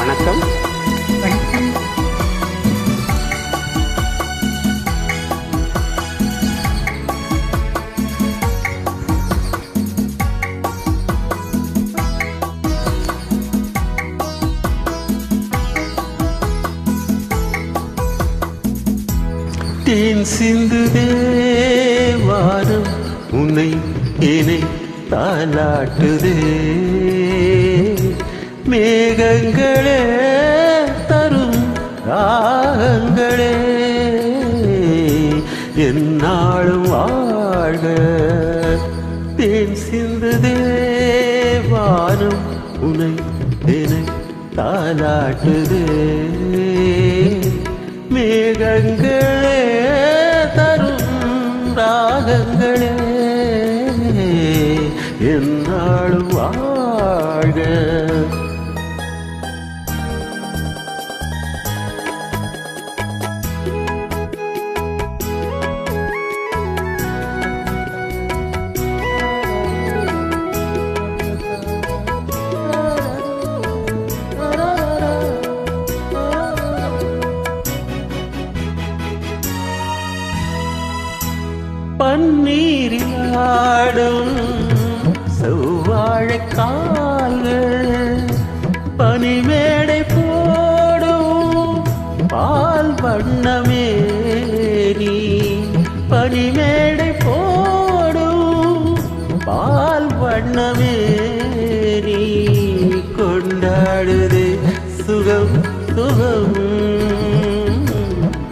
வணக்கம். தேன் சிந்துதே வாரம் உன்னை என்னை தாலாட்டுதே மேகங்களே தரும் ராகங்களே. என்னாலும் வாழ்க. தேன் சிந்துதே வானம் உனை தினை தாலாட்டுதே மேகங்களே தரும் ராகங்களே. என்னாலும் வாழ்க. ஆடும் செவ்வாழை கால்கள் பனிமேடை போடும் பால் வண்ணமே நீ பனிமேடை போடும் பால் வண்ணமே நீ கொண்டாடுதே சுகம் சுகம்.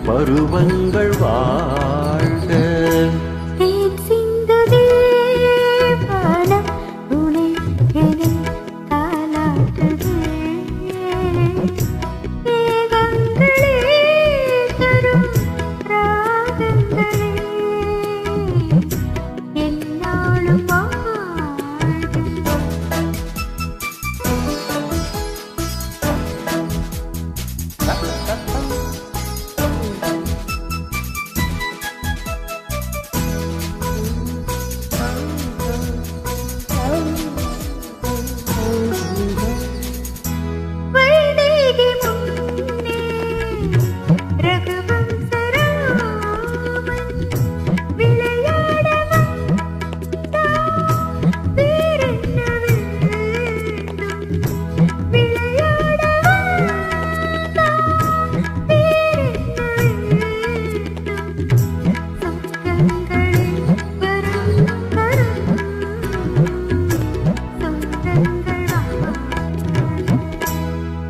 பருவங்கள் வா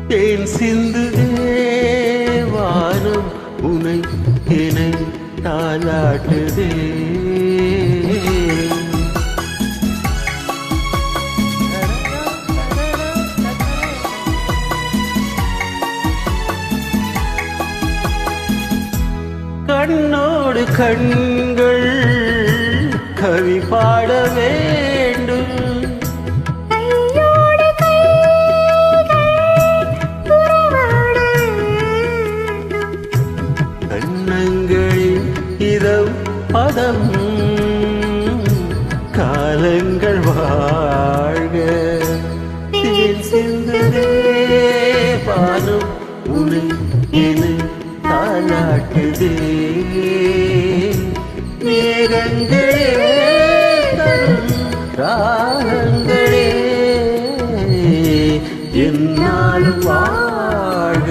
தேன் சிந்து வானம் உனை என்னை தாளாட்டுதே கண்ணோடு கண்கள் கவி பாட பதம். காலங்கள் வாழ்க. தேன் சிந்ததே பாலும் உனை என தாலாட்டுதே மேகங்களே ராகங்களே என்னாலும் வாழ்க.